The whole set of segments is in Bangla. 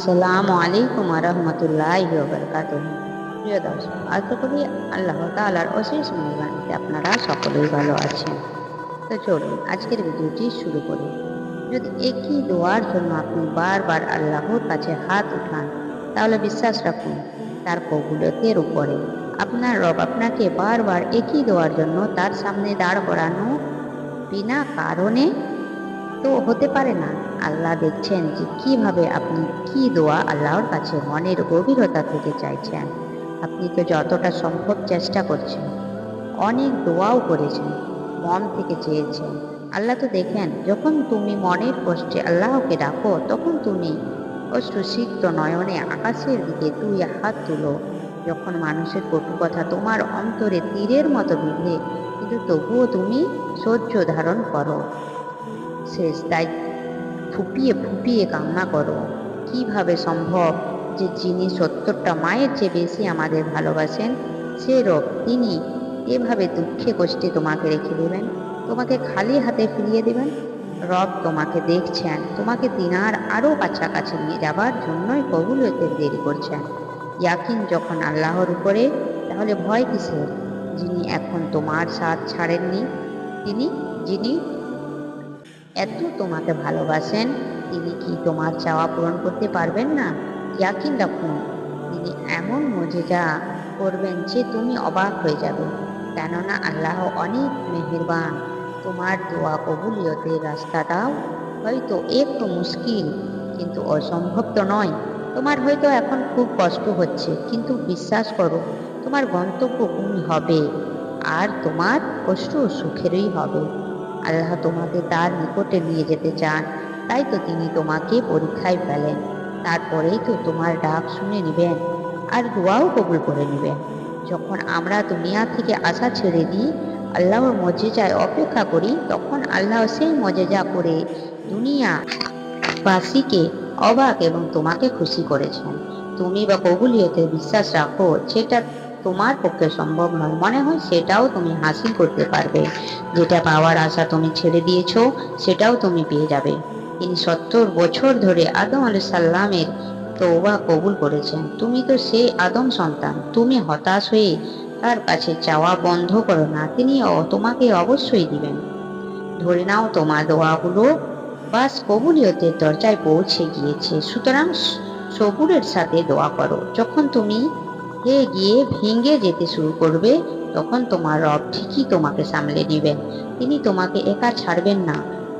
আসসালামু আলাইকুম রহমতুল্লাহ বরকাত প্রিয় দর্শক আশা করি আল্লাহ তালার অশেষ মেহরবানিতে আপনারা সকলেই ভালো আছেন। তো চলুন, আজকের ভিডিওটি শুরু করি। যদি একই দোয়ার জন্য আপনি বারবার আল্লাহর কাছে হাত উঠান, তাহলে বিশ্বাস রাখুন, তার কবুলতের উপরে আপনার রব আপনাকে বারবার একই দেওয়ার জন্য তার সামনে দাঁড় করানো বিনা কারণে তো হতে পারে না। আল্লাহ দেখছেন যে কীভাবে আপনি কি দোয়া আল্লাহর কাছে মনের গভীরতা থেকে চাইছেন। আপনি তো যতটা সম্ভব চেষ্টা করছেন। অনেক দোয়াও করেছেন, মন থেকে চেয়েছেন। আল্লাহ তো দেখেন, যখন তুমি মনের কষ্টে আল্লাহকে ডাকো, তখন তুমি অশ্রুসিক্ত নয়নে আকাশের দিকে দুই হাত তুলো। যখন মানুষের কটু কথা তোমার অন্তরে তীরের মতো বিঁধে, কিন্তু তবুও তুমি সহ্য ধারণ করো। শেষ তাই ফুপিয়ে ফুপিয়ে কান্না করো। কীভাবে সম্ভব যে যিনি সত্তরটা মায়ের চেয়ে বেশি আমাদের ভালোবাসেন, সে রব তিনি এভাবে দুঃখে কষ্টে তোমাকে রেখে দেবেন? তোমাকে খালি হাতে ফিরিয়ে দেবেন? রব তোমাকে দেখছেন, তোমাকে তিনার আরও কাছাকাছি নিয়ে যাবার জন্যই কবুলতের দেরি করছেন। ইয়াকিন যখন আল্লাহর উপরে, তাহলে ভয় কিসের? যিনি এখন তোমার সাথ ছাড়েননি, তিনি, যিনি এত তোমাকে ভালোবাসেন, তিনি কি তোমার চাওয়া পূরণ করতে পারবেন না? ইয়াকিন রাখুন তিনি এমন মজেজা করবেন যে তুমি অবাক হয়ে যাবে। কেননা আল্লাহ অনেক মেহেরবান। তোমার দোয়া কবুলিয়তের রাস্তাটাও হয়তো একটু মুশকিল, কিন্তু অসম্ভব তো নয়। তোমার হয়তো এখন খুব কষ্ট হচ্ছে, কিন্তু বিশ্বাস করো, তোমার গন্তব্য ভূমি হবে, আর তোমার কষ্ট সুখেরই হবে। আল্লাহ তোমাকে তার নিকটে নিয়ে যেতে চান। তাই তো তিনি তোমাকে পরীক্ষায় ফেলেন। তারপরেই তো তোমার ডাক শুনে নেবেন আর দোয়াও কবুল করে নেবেন। যখন আমরা দুনিয়া থেকে আশা ছেড়ে দিই, আল্লাহর মজেজায় অপেক্ষা করি, তখন আল্লাহ সেই মজেজা করে দুনিয়া বাসীকে অবাক এবং তোমাকে খুশি করেছেন। তুমি বা কবুলিয়তে বিশ্বাস রাখো, সেটা তোমার পক্ষে সম্ভব নয় মনে হয় সেটাও তুমি হাসিল করতে পারবে। যেটা পাওয়ার আশা তুমি ছেড়ে দিয়েছ, সেটাও তুমি পেয়ে যাবে। তিনি সত্তর বছর ধরে আদম আলু সাল্লামের তৌবা কবুল করেছেন। তুমি তো সেই আদম সন্তান। তুমি হতাশ হয়ে তার কাছে চাওয়া বন্ধ করো না। তিনি তোমাকে অবশ্যই দিবেন। ধরে নাও তোমার দোয়াগুলো বাস কবুলিয়তের দরজায় পৌঁছে গিয়েছে। সুতরাং সবুরের সাথে দোয়া করো। যখন তুমি হে গিয়ে ভেঙে যেতে শুরু করবে, তখন তোমার রব ঠিকই তোমাকে সামলে নেবেন। তিনি তোমাকে একা ছাড়বেন না।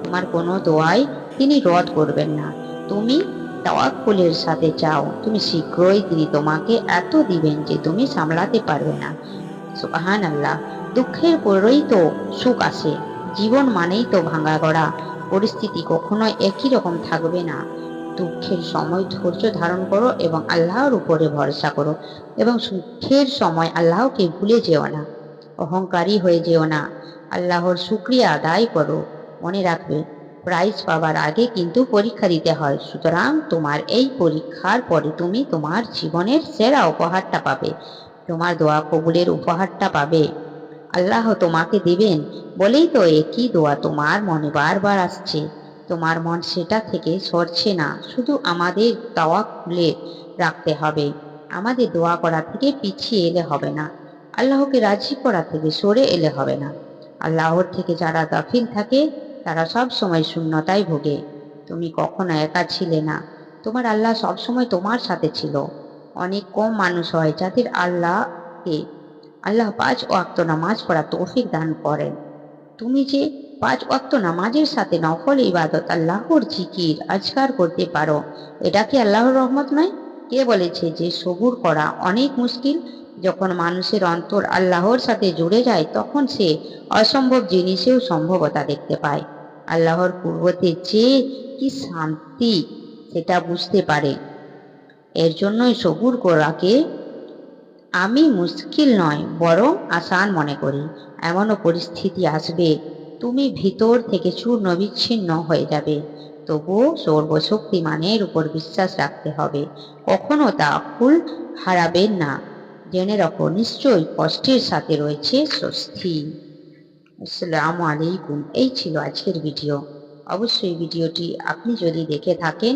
তোমার কোনো দোয়াই তিনি রদ করবেন না। তুমি তাওয়াক্কুলের সাথে চাও তুমি শীঘ্রই তিনি তোমাকে এত দিবেন যে তুমি সামলাতে পারবে না। সুবাহান আল্লাহ দুঃখের পরেই তো সুখ আসে। জীবন মানেই তো ভাঙা গড়া পরিস্থিতি কখনোই একই রকম থাকবে না। দুঃখের সময় ধৈর্য ধারণ করো এবং আল্লাহর উপরে ভরসা করো এবং সুখের সময় আল্লাহকে ভুলে যেও না, অহংকারী হয়ে যেও না, আল্লাহর শুক্রিয়া আদায় করো। মনে রাখবে প্রাইজ পাবার আগে কিন্তু পরীক্ষা দিতে হয়, সুতরাং তোমার এই পরীক্ষার পরে তুমি তোমার জীবনের সেরা উপহারটা পাবে, তোমার দোয়া কবুলের উপহারটা পাবে। আল্লাহ তোমাকে দিবেন, বলেই তো একই দোয়া তোমার মনে বারবার আসছে। তোমার মন সেটা থেকে সরছে না। শুধু আমাদের তাওয়া খুলে রাখতে হবে। আমাদের দোয়া করা থেকে পিছিয়ে এলে হবে না। আল্লাহকে রাজি করা থেকে সরে এলে হবে না। আল্লাহর থেকে যারা গাফিল থাকে, তারা সব সময় শূন্যতায় ভোগে। তুমি কখনো একা ছিলে না। তোমার আল্লাহ সব সময় তোমার সাথে ছিল। অনেক কম মানুষ হয় যাদের আল্লাহকে আল্লাহ পাঁচ ওয়াক্ত নামাজ পড়া তৌফিক দান করেন। তুমি যে পাঁচ ওয়াক্ত নামাজের সাথে নফল ইবাদত আল্লাহর জিকির আজকার করতে পারো। এটা কি আল্লাহর রহমত নয়? কে বলেছে যে সবুর করা অনেক মুশকিল? যখন মানুষের অন্তর আল্লাহর সাথে জুড়ে যায়, তখন সে অসম্ভব জিনিসেও সম্ভবতা দেখতে পায়। আল্লাহর পূর্বতে যে কি শান্তি সেটা বুঝতে পারে। এর জন্যই সবুর করাকে আমি মুশকিল নয়, বরং আসান মনে করি। এমনও পরিস্থিতি আসবে তুমি ভিতর থেকে চূর্ণ বিচ্ছিন্ন হয়ে যাবে। তবুও সর্বশক্তিমানের উপর বিশ্বাস রাখতে হবে। কখনো তা ফুল হারাবেন না। জেনে রাখো, নিশ্চয়ই কষ্টের সাথে রয়েছে স্বস্তি। আসসালামু আলাইকুম। এই ছিল আজকের ভিডিও। অবশ্যই ভিডিওটি আপনি যদি দেখে থাকেন,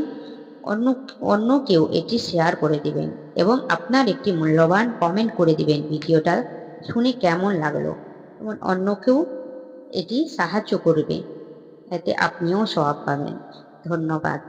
অন্য অন্য কেউ এটি শেয়ার করে দিবেন এবং আপনার একটি মূল্যবান কমেন্ট করে দিবেন ভিডিওটা শুনে কেমন লাগল। এবং অন্যকেও এটি সাহায্য করবে। এতে আপনিও সব পাবেন। ধন্যবাদ।